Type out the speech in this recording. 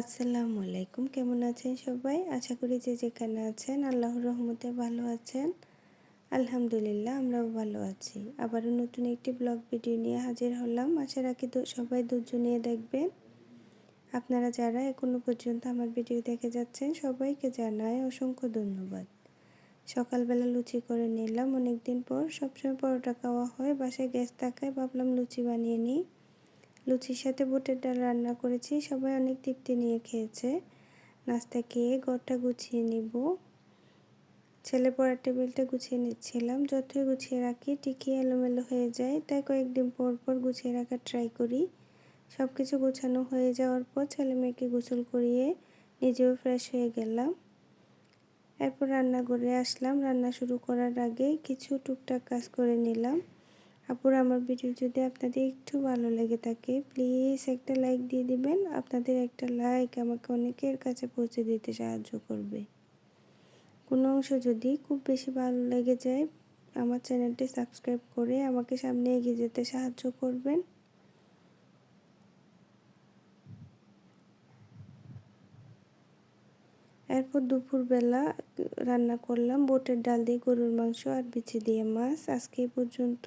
আসসালামু আলাইকুম। কেমন আছেন সবাই? আশা করি যে যেখানে আছেন আল্লাহর রহমতে ভালো আছেন। আলহামদুলিল্লাহ, আমরাও ভালো আছি। আবারও নতুন একটি ব্লগ ভিডিও নিয়ে হাজির হলাম। আশা রাখি সবাই ধৈর্য নিয়ে দেখবেন। আপনারা যারা এখনও পর্যন্ত আমার ভিডিও দেখে যাচ্ছেন, সবাইকে জানাই অসংখ্য ধন্যবাদ। সকালবেলা লুচি করে নিলাম। অনেক দিন পর সবসময় পরোটা খাওয়া হয়, বাসায় গ্যাস থাকায় ভাবলাম লুচি বানিয়ে নিই। লুচির সাথে বুটের ডাল রান্না করেছি। সবাই অনেক তৃপ্তি নিয়ে খেয়েছে। নাস্তা খেয়ে ঘরটা গুছিয়ে নিব। ছেলে পড়ার টেবিলটা গুছিয়ে নিচ্ছিলাম। যতই গুছিয়ে রাখি টিকি এলোমেলো হয়ে যায়। তাই কয়েকদিন পর পর গুছিয়ে রাখার ট্রাই করি। সব কিছু গোছানো হয়ে যাওয়ার পর ছেলে মেয়েকে গোসল করিয়ে নিজেও ফ্রেশ হয়ে গেলাম। এরপর রান্না করে আসলাম। রান্না শুরু করার আগে কিছু টুকটাক কাজ করে নিলাম। আপুর আমার ভিডিও যদি আপনাদের একটু ভালো লেগে থাকে প্লিজ একটা লাইক দিয়ে দিবেন। আপনাদের একটা লাইক আমাকে অনেকের কাছে পৌঁছে দিতে সাহায্য করবে। কোনো অংশ যদি খুব বেশি ভালো লেগে যায়, আমার চ্যানেলটি সাবস্ক্রাইব করে আমাকে সামনে এগিয়ে যেতে সাহায্য করবেন। এরপর দুপুরবেলা রান্না করলাম, বোটের ডাল দিয়ে গরুর মাংস আর বিচি দিয়ে মাছ। আজকে পর্যন্ত।